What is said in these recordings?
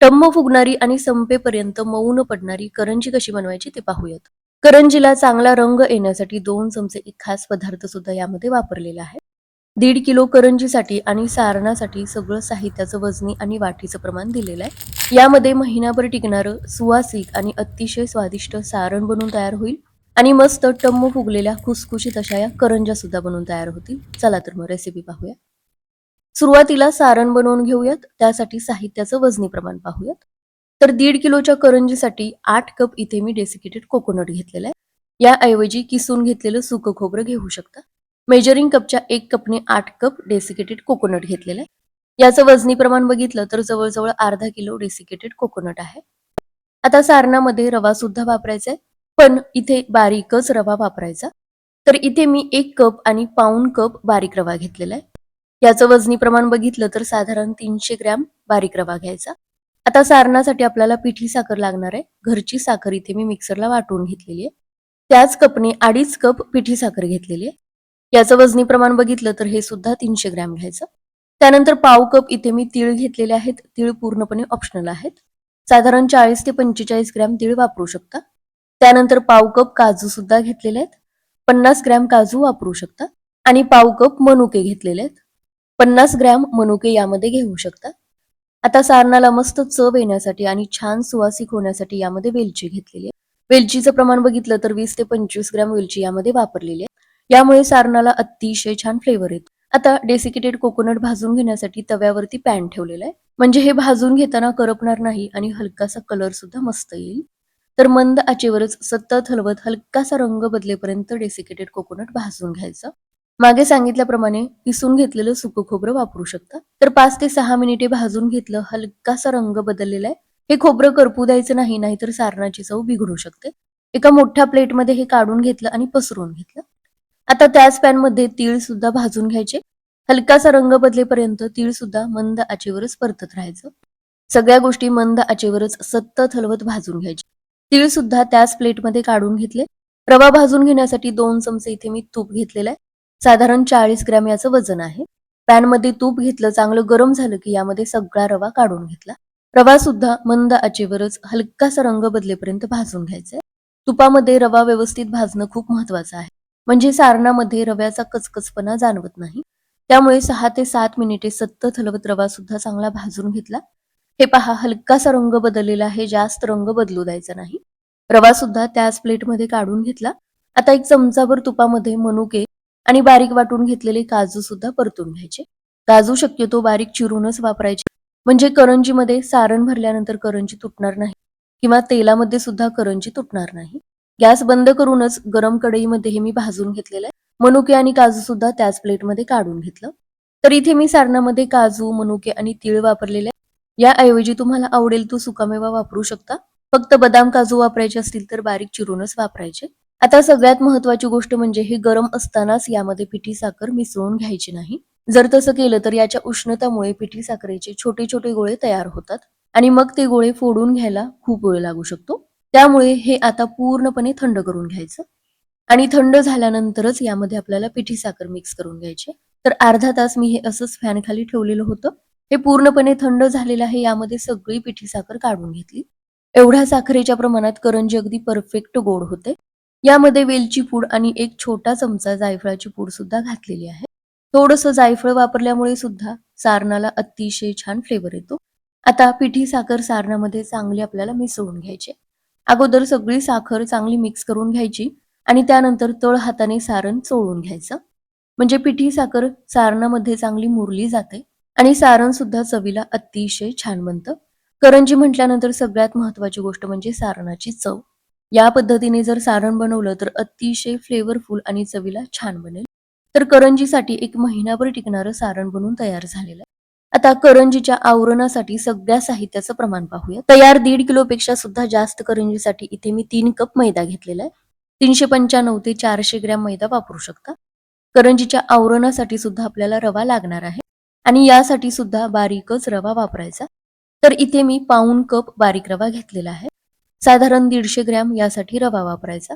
टम्म फुगणारी आणि संपेपर्यंत मऊ न पडणारी करंजी कशी बनवायची ते पाहूयात. करंजीला चांगला रंग येण्यासाठी दोन चमचे एक खास पदार्थ सुद्धा यामध्ये वापरलेला आहे. दीड किलो करंजीसाठी आणि सारणासाठी सगळं साहित्याचं वजनी आणि वाटीचं प्रमाण दिलेलं आहे. यामध्ये महिनाभर टिकणारं सुवासिक आणि अतिशय स्वादिष्ट सारण बनून तयार होईल आणि मस्त टम्म फुगलेल्या खुसखुशीत अशा या करंजा सुद्धा बनवून तयार होतील. चला तर मग रेसिपी पाहूया. सुरुवातीला सारण बनवून घेऊयात त्यासाठी साहित्याचं वजनी प्रमाण पाहूयात. तर दीड किलोच्या करंजीसाठी आठ कप इथे मी डेसिकेटेड कोकोनट घेतलेलं आहे. याऐवजी किसून घेतलेलं सुकं खोबरं घेऊ शकता. मेजरिंग कपच्या एक कपने आठ कप डेसिकेटेड कोकोनट घेतलेलं आहे. याचं वजनी प्रमाण बघितलं तर जवळजवळ अर्धा किलो डेसिकेटेड कोकोनट आहे. आता सारणामध्ये रवा सुद्धा वापरायचा आहे पण इथे बारीकच रवा वापरायचा. तर इथे मी एक कप आणि पाऊन कप बारीक रवा घेतलेला आहे. याचं वजनी प्रमाण बघितलं तर साधारण तीनशे ग्रॅम बारीक रवा घ्यायचा. आता सारणासाठी आपल्याला पिठी साखर लागणार आहे. घरची साखर इथे मी मिक्सरला वाटून घेतलेली आहे. त्याच कपने अडीच कप पिठी साखर घेतलेली आहे. याचं वजनी प्रमाण बघितलं तर हे सुद्धा तीनशे ग्रॅम घ्यायचं. त्यानंतर पाव कप इथे मी तीळ घेतलेले आहेत. तीळ पूर्णपणे ऑप्शनल आहेत. साधारण चाळीस ते पंचेचाळीस ग्रॅम तीळ वापरू शकता. त्यानंतर पाव कप काजू सुद्धा घेतलेले आहेत. पन्नास ग्रॅम काजू वापरू शकता. आणि पाव कप मनुके घेतलेले आहेत. पन्नास ग्रॅम मनुके यामध्ये घेऊ शकता. आता सारणाला मस्त चव येण्यासाठी आणि छान सुवासिक होण्यासाठी यामध्ये वेलची घेतलेली आहे. वेलचीचं प्रमाण बघितलं तर वीस ते पंचवीस ग्रॅम वेलची यामध्ये वापरलेली आहे. यामुळे सारणाला अतिशय छान फ्लेवर येतो. आता डेसिकेटेड कोकोनट भाजून घेण्यासाठी तव्यावरती पॅन ठेवलेला आहे. म्हणजे हे भाजून घेताना करपणार नाही आणि हलकासा कलर सुद्धा मस्त येईल. तर मंद आचेवरच सतत हलवत हलकासा रंग बदलेपर्यंत डेसिकेटेड कोकोनट भाजून घ्यायचं. मागे सांगितल्याप्रमाणे किसून घेतलेलं सुकं खोबरं वापरू शकता. तर पाच ते सहा मिनिटे भाजून घेतलं हलकासा रंग बदललेला आहे. हे खोबरं करपू द्यायचं नाही नाहीतर सारणाची चव बिघडू शकते. एका मोठ्या प्लेटमध्ये हे काढून घेतलं आणि पसरून घेतलं. आता त्याच पॅनमध्ये तीळ सुद्धा भाजून घ्यायचे. हलकासा रंग बदलेपर्यंत तीळ सुद्धा मंद आचेवरच परतत राहायचं. सगळ्या गोष्टी मंद आचेवरच सतत हलवत भाजून घ्यायचे. तीळ सुद्धा त्याच प्लेटमध्ये काढून घेतले. रवा भाजून घेण्यासाठी दोन चमचे इथे मी तूप घेतलेलं आहे. साधारण चाळीस ग्रॅम याचं वजन आहे. पॅनमध्ये तूप घेतलं चांगलं गरम झालं की यामध्ये सगळा रवा काढून घेतला. रवा सुद्धा मंद आचेवरच हलकासा रंग बदलेपर्यंत भाजून घ्यायचा तुपामध्ये रवा व्यवस्थित भाजणं खूप महत्वाचं आहे. म्हणजे सारणामध्ये रव्याचा कचकचपणा जाणवत नाही. त्यामुळे सहा ते सात मिनिटे सतत हलवत रवा सुद्धा चांगला भाजून घेतला. हे पहा हलकासा रंग बदललेला आहे जास्त रंग बदलू द्यायचा नाही. रवा सुद्धा त्याच प्लेटमध्ये काढून घेतला. आता एक चमचाभर तुपामध्ये मनुके आणि बारीक वाटून घेतलेले काजू सुद्धा परतून घ्यायचे. काजू शक्यतो बारीक चिरूनच वापरायचे. म्हणजे करंजीमध्ये सारण भरल्यानंतर करंजी तुटणार नाही किंवा तेलामध्ये सुद्धा करंजी तुटणार नाही. गॅस बंद करूनच गरम कढईमध्ये हे मी भाजून घेतलेलं आहे. मनुके आणि काजू सुद्धा त्याच प्लेटमध्ये काढून घेतलं. तर इथे मी सारणामध्ये काजू मनुके आणि तीळ वापरलेले आहे. याऐवजी तुम्हाला आवडेल तो सुकामेवा वापरू शकता. फक्त बदाम काजू वापरायचे असतील तर बारीक चिरूनच वापरायचे. आता सगळ्यात महत्वाची गोष्ट म्हणजे हे गरम असतानाच यामध्ये पिठी साखर मिसळून घ्यायची नाही. जर तसं केलं तर याच्या उष्णतामुळे पिठी साखरेचे छोटे छोटे गोळे तयार होतात आणि मग ते गोळे फोडून घ्यायला खूप वेळ लागू शकतो. त्यामुळे हे आता पूर्णपणे थंड करून घ्यायचं. आणि थंड झाल्यानंतरच यामध्ये आपल्याला पिठी साखर मिक्स करून घ्यायची. तर अर्धा तास मी हे असंच फॅन खाली ठेवलेलं होतं. हे पूर्णपणे थंड झालेलं आहे यामध्ये सगळी पिठी साखर काढून घेतली. एवढ्या साखरेच्या प्रमाणात करंजी अगदी परफेक्ट गोड होते. यामध्ये वेलची पूड आणि एक छोटा चमचा जायफळाची पूड सुद्धा घातलेली आहे. थोडस जायफळ वापरल्यामुळे सुद्धा सारणाला अतिशय छान फ्लेवर येतो. आता पिठी साखर सारणामध्ये चांगली आपल्याला मिसळून घ्यायची अगोदर सगळी साखर चांगली मिक्स करून घ्यायची आणि त्यानंतर तळ हाताने सारण चोळून घ्यायचं. म्हणजे पिठी साखर सारणामध्ये चांगली मुरली जाते आणि सारण सुद्धा चवीला अतिशय छान बनतं. करंजी म्हटल्यानंतर सगळ्यात महत्वाची गोष्ट म्हणजे सारणाची चव. या पद्धतीने जर सारण बनवलं तर अतिशय फ्लेवरफुल आणि चवीला छान बनेल. तर करंजीसाठी एक महिनाभर टिकणारं सारण बनून तयार झालेलं आहे. आता करंजीच्या आवरणासाठी सगळ्या साहित्याचं प्रमाण पाहूया. तयार दीड किलोपेक्षा सुद्धा जास्त करंजीसाठी इथे मी तीन कप मैदा घेतलेला आहे. तीनशे पंच्याण्णव ते चारशे ग्रॅम मैदा वापरू शकता. करंजीच्या आवरणासाठी सुद्धा आपल्याला रवा लागणार आहे. आणि यासाठी सुद्धा बारीकच रवा वापरायचा. तर इथे मी पाऊन कप बारीक रवा घेतलेला आहे. साधारण दीडशे ग्रॅम यासाठी रवा वापरायचा.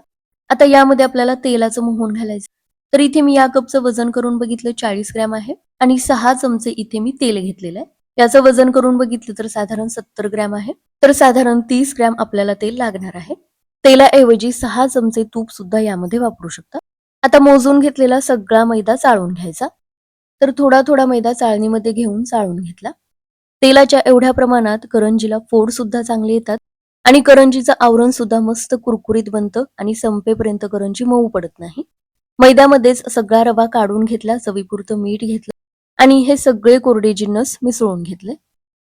आता यामध्ये आपल्याला तेलाचं मोहन घालायचं. तर इथे मी या कपचं वजन करून बघितलं चाळीस ग्रॅम आहे आणि सहा चमचे इथे मी तेल घेतलेलं आहे. याचं वजन करून बघितलं तर साधारण सत्तर ग्रॅम आहे. तर साधारण तीस ग्रॅम आपल्याला तेल लागणार आहे. तेलाऐवजी सहा चमचे तूप सुद्धा यामध्ये वापरू शकता. आता मोजून घेतलेला सगळा मैदा चाळून घ्यायचा. तर थोडा थोडा मैदा चाळणीमध्ये घेऊन चाळून घेतला. तेलाच्या एवढ्या प्रमाणात करंजीला फोड सुद्धा चांगले येतात. आणि करंजीचं आवरण सुद्धा मस्त कुरकुरीत बनतं आणि संपेपर्यंत करंजी मऊ पडत नाही. मैद्यामध्येच सगळा रवा काढून घेतला चवीपुरतं मीठ घेतलं आणि हे सगळे कोरडे जिन्नस मिसळून घेतले.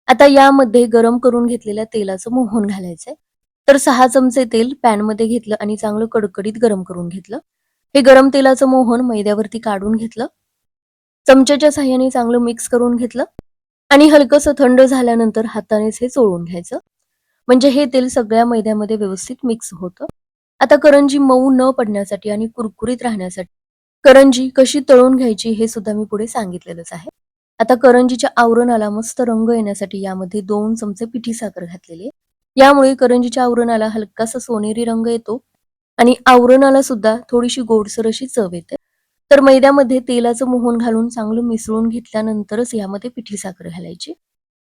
आता यामध्ये गरम करून घेतलेल्या तेलाचं मोहन घालायचंय. तर सहा चमचे तेल पॅनमध्ये घेतलं आणि चांगलं कडकडीत गरम करून घेतलं. हे गरम तेलाचं मोहन मैद्यावरती काढून घेतलं. चमच्याच्या साह्याने चांगलं मिक्स करून घेतलं आणि हलकंसं थंड झाल्यानंतर हातानेच हे चोळून घ्यायचं. म्हणजे हे तेल सगळ्या मैद्यामध्ये व्यवस्थित मिक्स होतं. आता करंजी मऊ न पडण्यासाठी आणि कुरकुरीत राहण्यासाठी करंजी कशी तळून घ्यायची हे सुद्धा मी पुढे सांगितलेलंच आहे. आता करंजीच्या आवरणाला मस्त रंग येण्यासाठी यामध्ये दोन चमचे पिठी साखर घातलेली आहे. यामुळे करंजीच्या आवरणाला हलकासा सोनेरी रंग येतो आणि आवरणाला सुद्धा थोडीशी गोडसर अशी चव येते. तर मैद्यामध्ये तेलाचं मोहन घालून चांगलं मिसळून घेतल्यानंतरच यामध्ये पिठी साखर घालायची.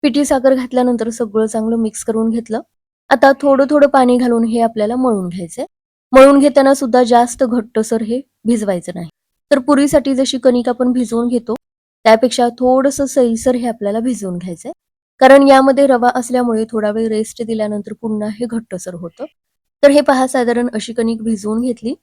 पिठी साखर घातल्यानंतर सगळं चांगलं मिक्स करून घेतलं. आता थोडं थोडं पाणी घालून हे आपल्याला मळून घ्यायचंय. मळून घेताना सुद्धा जास्त घट्टसर हे भिजवायचं नाही. तर पुरीसाठी जशी कणिक आपण भिजवून घेतो त्यापेक्षा थोडस सैलसर हे आपल्याला भिजवून घ्यायचंय. कारण यामध्ये रवा असल्यामुळे थोडा वेळ रेस्ट दिल्यानंतर पुन्हा हे घट्टसर होतं. तर हे पहा साधारण अशी कणिक भिजवून घेतली.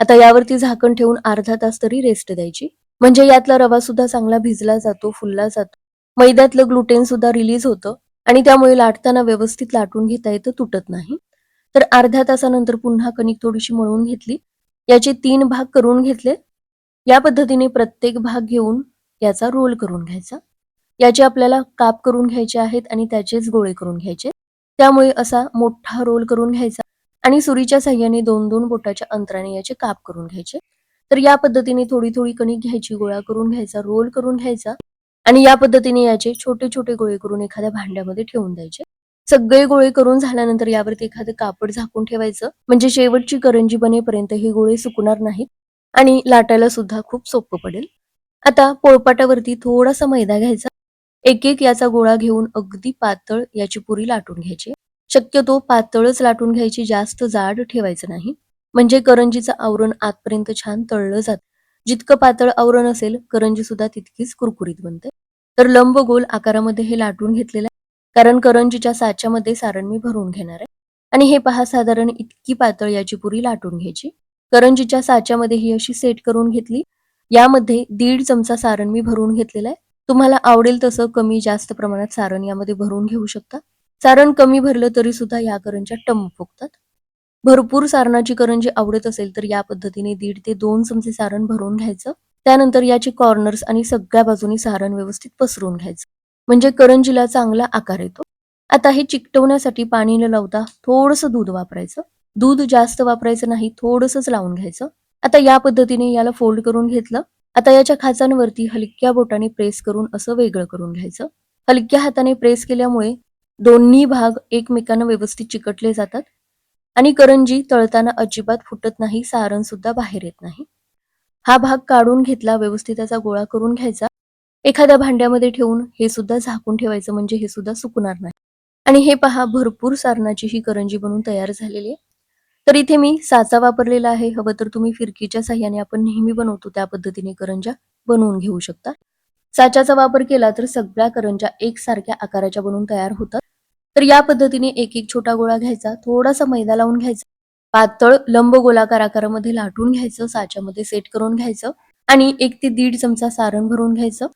आता यावरती झाकण ठेवून अर्धा तास तरी रेस्ट द्यायची. म्हणजे यातला रवा सुद्धा चांगला भिजला जातो फुलला जातो. मैद्यातलं ग्लुटेन सुद्धा रिलीज होतं. आणि त्यामुळे लाटताना व्यवस्थित लाटून घेता येतं तुटत नाही. तर अर्ध्या तासानंतर पुन्हा कणिक थोडीशी मळून घेतली. याचे तीन भाग करून घेतले. या पद्धतीने प्रत्येक भाग घेऊन याचा रोल करून घ्यायचा. याचे आपल्याला काप करून घ्यायचे आहेत आणि त्याचेच गोळे करून घ्यायचे. त्यामुळे असा मोठा रोल करून घ्यायचा आणि सुरीच्या साह्याने दोन दोन बोटाच्या अंतराने याचे काप करून घ्यायचे. तर या पद्धतीने थोडी थोडी कणिक घ्यायची गोळा करून घ्यायचा रोल करून घ्यायचा. आणि या पद्धतीने याचे छोटे छोटे गोळे करून एखाद्या भांड्यामध्ये ठेवून द्यायचे. सगळे गोळे करून झाल्यानंतर यावरती एखादं कापड झाकून ठेवायचं. म्हणजे शेवटची करंजी बनेपर्यंत हे गोळे सुकणार नाहीत आणि लाटायला सुद्धा खूप सोपं पडेल. आता पोळपाटावरती थोडासा मैदा घ्यायचा. एक एक याचा गोळा घेऊन अगदी पातळ याची पुरी लाटून घ्यायची. शक्यतो पातळच लाटून घ्यायची जास्त जाड ठेवायचं नाही. म्हणजे करंजीचं आवरण आतपर्यंत छान तळलं जात. जितकं पातळ आवरण असेल करंजी सुद्धा तितकीच कुरकुरीत बनते. तर लंब गोल आकारामध्ये हे लाटून घेतलेलं आहे. कारण करंजीच्या साच्यामध्ये सारण मी भरून घेणार आहे. आणि हे पहा साधारण इतकी पातळ याची पुरी लाटून घ्यायची. करंजीच्या साच्यामध्ये ही अशी सेट करून घेतली. यामध्ये दीड चमचा सारण मी भरून घेतलेला आहे. तुम्हाला आवडेल तसं कमी जास्त प्रमाणात सारण यामध्ये भरून घेऊ शकता. सारण कमी भरलं तरी सुद्धा या करंज्या टम फुगतात. भरपूर सारणाची करंजी आवडत असेल तर या पद्धतीने दीड ते दोन चमचे सारण भरून घ्यायचं. त्यानंतर याचे कॉर्नर्स आणि सगळ्या बाजूनी सारण व्यवस्थित पसरून घ्यायचं. म्हणजे करंजीला चांगला आकार येतो. आता हे चिकटवण्यासाठी पाणी न लावता थोडस दूध वापरायचं. दूध जास्त वापरायचं नाही थोडसच लावून घ्यायचं. आता या पद्धतीने याला फोल्ड करून घेतलं. आता याच्या खाचांवरती हलक्या बोटाने प्रेस करून असं वेगळं करून घ्यायचं. हलक्या हाताने प्रेस केल्यामुळे दोन्ही भाग एकमेकांना व्यवस्थित चिकटले जातात. आणि करंजी तळताना अजिबात फुटत नाही सारण सुद्धा बाहेर येत नाही. हा भाग काढून घेतला व्यवस्थित त्याचा गोळा करून घ्यायचा. एखाद्या भांड्यामध्ये ठेवून हे सुद्धा झाकून ठेवायचं म्हणजे हे सुद्धा सुकणार नाही. आणि हे पहा भरपूर सारणाची ही करंजी बनून तयार झालेली आहे. तर इथे मी साचा वापरलेला आहे. हवं तर तुम्ही फिरकीच्या साह्याने आपण नेहमी बनवतो त्या पद्धतीने करंजा बनवून घेऊ शकता. साच्याचा वापर केला तर सगळ्या करंजा एकसारख्या आकाराच्या बनवून तयार होतात. तर या पद्धतीने एक एक छोटा गोळा घ्यायचा थोडासा मैदा लावून घ्यायचा पातळ लंब गोलाकार आकारामध्ये लाटून घ्यायचं साच्यामध्ये सेट करून घ्यायचं आणि एक ते दीड चमचा सारण भरून घ्यायचं.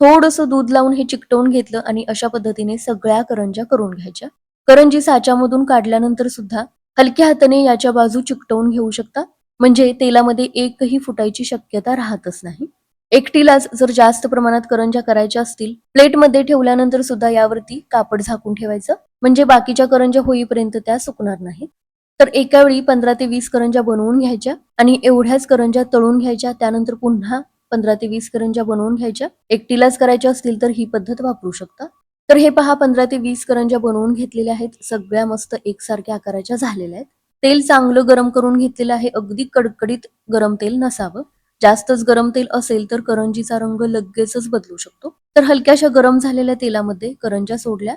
थोडंसं दूध लावून हे चिकटवून घेतलं आणि अशा पद्धतीने सगळ्या करंजा करून घ्यायच्या. करंजी साच्यामधून काढल्यानंतर सुद्धा हलक्या हाताने याच्या बाजू चिकटवून घेऊ शकता. म्हणजे तेलामध्ये एकही फुटायची शक्यता राहतच नाही. एकटीलाच जर जास्त प्रमाणात करंजा करायच्या असतील प्लेटमध्ये ठेवल्यानंतर सुद्धा यावरती कापड झाकून ठेवायचं. म्हणजे बाकीच्या करंजा होईपर्यंत त्या सुकणार नाहीत. तर एका वेळी पंधरा ते वीस करंजा बनवून घ्यायच्या आणि एवढ्याच करंजा तळून घ्यायच्या. त्यानंतर पुन्हा पंधरा ते वीस करंजा बनवून घ्यायच्या. एकटीलाच करायच्या असतील तर ही पद्धत वापरू शकता. तर हे पहा पंधरा ते वीस करंजा बनवून घेतलेल्या आहेत. सगळ्या मस्त एकसारख्या आकाराच्या झालेल्या आहेत. तेल चांगलं गरम करून घेतलेलं आहे. अगदी कडकडीत गरम तेल नसावं. जास्तच गरम तेल असेल तर करंजीचा रंग लगेचच बदलू शकतो. तर हलक्याशा गरम झालेल्या तेलामध्ये करंज्या सोडल्या.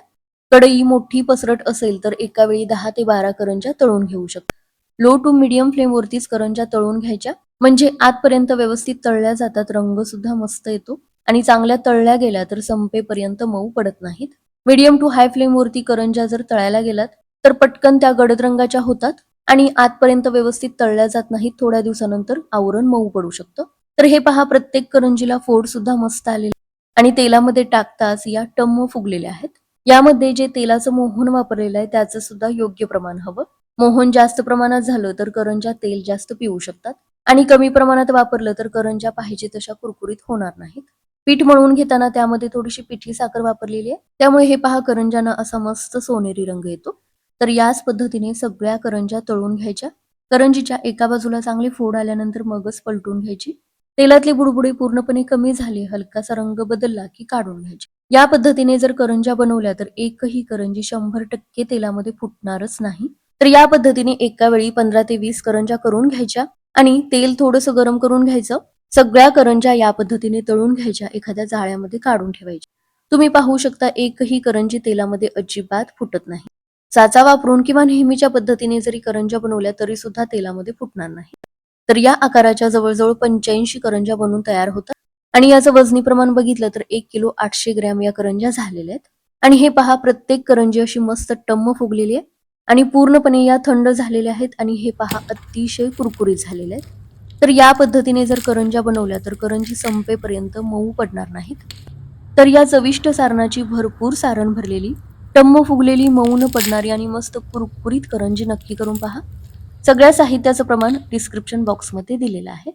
कढई मोठी पसरट असेल तर एका वेळी दहा ते बारा करंज्या तळून घेऊ शकतो. लो टू मिडियम फ्लेम वरतीच करंज्या तळून घ्यायच्या. म्हणजे आतपर्यंत व्यवस्थित तळल्या जातात रंग सुद्धा मस्त येतो. आणि चांगल्या तळल्या गेल्या तर संपेपर्यंत मऊ पडत नाहीत. मीडियम टू हाय फ्लेम करंजा करंज्या जर तळायला गेलात तर पटकन त्या गडद रंगाच्या होतात. आणि आतपर्यंत व्यवस्थित तळल्या जात नाहीत. थोड्या दिवसानंतर आवरण मऊ पडू शकतं. तर हे पहा प्रत्येक करंजीला फोड सुद्धा मस्त आलेले आणि तेलामध्ये टाकताच या टम्म फुगलेल्या आहेत. यामध्ये जे तेलाचं मोहन वापरलेलं आहे त्याचं सुद्धा योग्य प्रमाण हवं. मोहन जास्त प्रमाणात झालं तर करंज्या तेल जास्त पिऊ शकतात. आणि कमी प्रमाणात वापरलं तर करंज्या पाहिजे तशा कुरकुरीत होणार नाहीत. पीठ मळून घेताना त्यामध्ये थोडीशी पिठी साखर वापरलेली आहे. त्यामुळे हे पहा करंजाना असा मस्त सोनेरी रंग येतो. तर याच पद्धतीने सगळ्या करंज्या तळून घ्यायच्या. करंजीच्या एका बाजूला चांगले फोड आल्यानंतर मगच पलटून घ्यायची. तेलातली बुडबुडी पूर्णपणे कमी झाली हलकासा रंग बदलला की काढून घ्यायची. या पद्धतीने जर करंज्या बनवल्या तर एकही करंजी शंभर टक्के तेलामध्ये फुटणारच नाही. तर या पद्धतीने एका वेळी पंधरा ते वीस करंज्या करून घ्यायच्या आणि तेल थोडस गरम करून घ्यायचं. सगळ्या करंज्या या पद्धतीने तळून घ्यायच्या एखाद्या जाळ्यामध्ये काढून ठेवायच्या. तुम्ही पाहू शकता एकही करंजी तेलामध्ये अजिबात फुटत नाही. चाचा वापरून किंवा नेहमीच्या पद्धतीने जरी करंज्या बनवल्या तरी सुद्धा तेलामध्ये फुटणार नाही. तर या आकाराच्या जवळजवळ पंच्याऐंशी करंज्या बनवून तयार होतात. आणि याचं वजनी प्रमाण बघितलं तर एक किलो आठशे ग्रॅम या करंज्या झालेल्या आहेत. आणि हे पहा प्रत्येक करंजी अशी मस्त टम्म फुगलेली आहे. आणि पूर्णपणे या थंड झालेल्या आहेत आणि हे पहा अतिशय कुरकुरीत झालेले आहेत. तर या पद्धतीने जर करंज्या बनवल्या तर करंजी संपेपर्यंत मऊ पडणार नाहीत. तर या चविष्ट सारणाची भरपूर सारण भरलेली टम्म फुगलेली मौन पडणारी आणि मस्त कुरकुरीत करंजी नक्की करून पहा. सगळ्या साहित्याचं प्रमाण डिस्क्रिप्शन बॉक्समध्ये दिलेलं आहे.